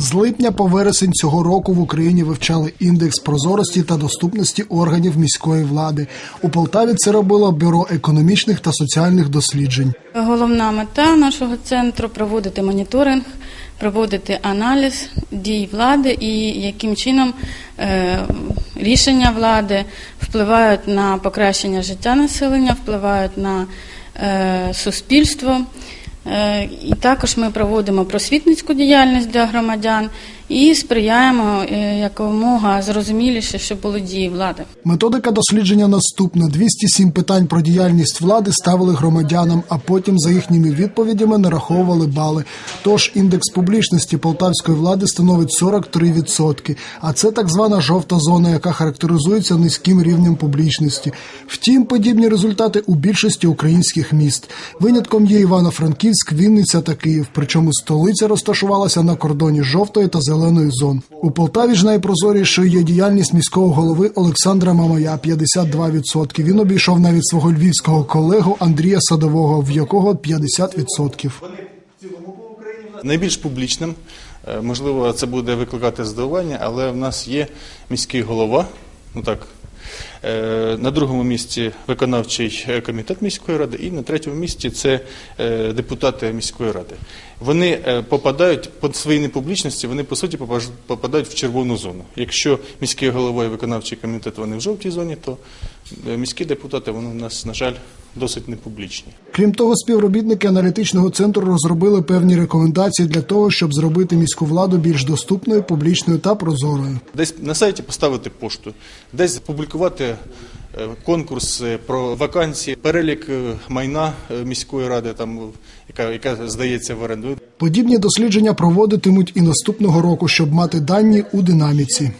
З липня по вересень цього року в Україні вивчали індекс прозорості та доступності органів міської влади. У Полтаві це робило бюро економічних та соціальних досліджень. Головна мета нашого центру проводити моніторинг, проводити аналіз дій влади і яким чином е, рішення влади впливають на покращення життя населення, впливають на е, суспільство. Е, І також ми проводимо просвітницьку діяльність для громадян і сприяємо е, якомога зрозуміліше, щоб були дії влади. Методика дослідження наступна: 207 питань про діяльність влади ставили громадянам, а потім за їхніми відповідями нараховували бали. Тож індекс публічності полтавської влади становить 43%. А це так звана жовта зона, яка характеризується низьким рівнем публічності. Втім, подібні результати у більшості українських міст. Винятком є Івано-Франківськ, Вінниця та Київ. Причому столиця розташувалася на кордоні жовтої та зеленої зон. У Полтаві ж найпрозорішою є діяльність міського голови Олександра Мамая 52%. Він обійшов навіть свого львівського колегу Андрія Садового, в якого 50%. Найбільш публічним, е, можливо, це буде викликати здивування, але в нас є міський голова. Ну так. Е, На другому місці виконавчий е, комітет міської ради, і на третьому місці це е, депутати міської ради. Вони попадають по своїй непублічності, вони по суті попадають в червону зону. Якщо міський голова і виконавчий комітет вони в жовтій зоні, то міські депутати вони у нас, на жаль, досить непублічні. Крім того, співробітники аналітичного центру розробили певні рекомендації для того, щоб зробити міську владу більш доступною, публічною та прозорою. Десь на сайті поставити пошту, десь публікувати е, конкурси про вакансії, перелік е, майна е, міської ради, там е, яка, яка здається в оренду. Подібні дослідження проводитимуть і наступного року, щоб мати дані у динаміці.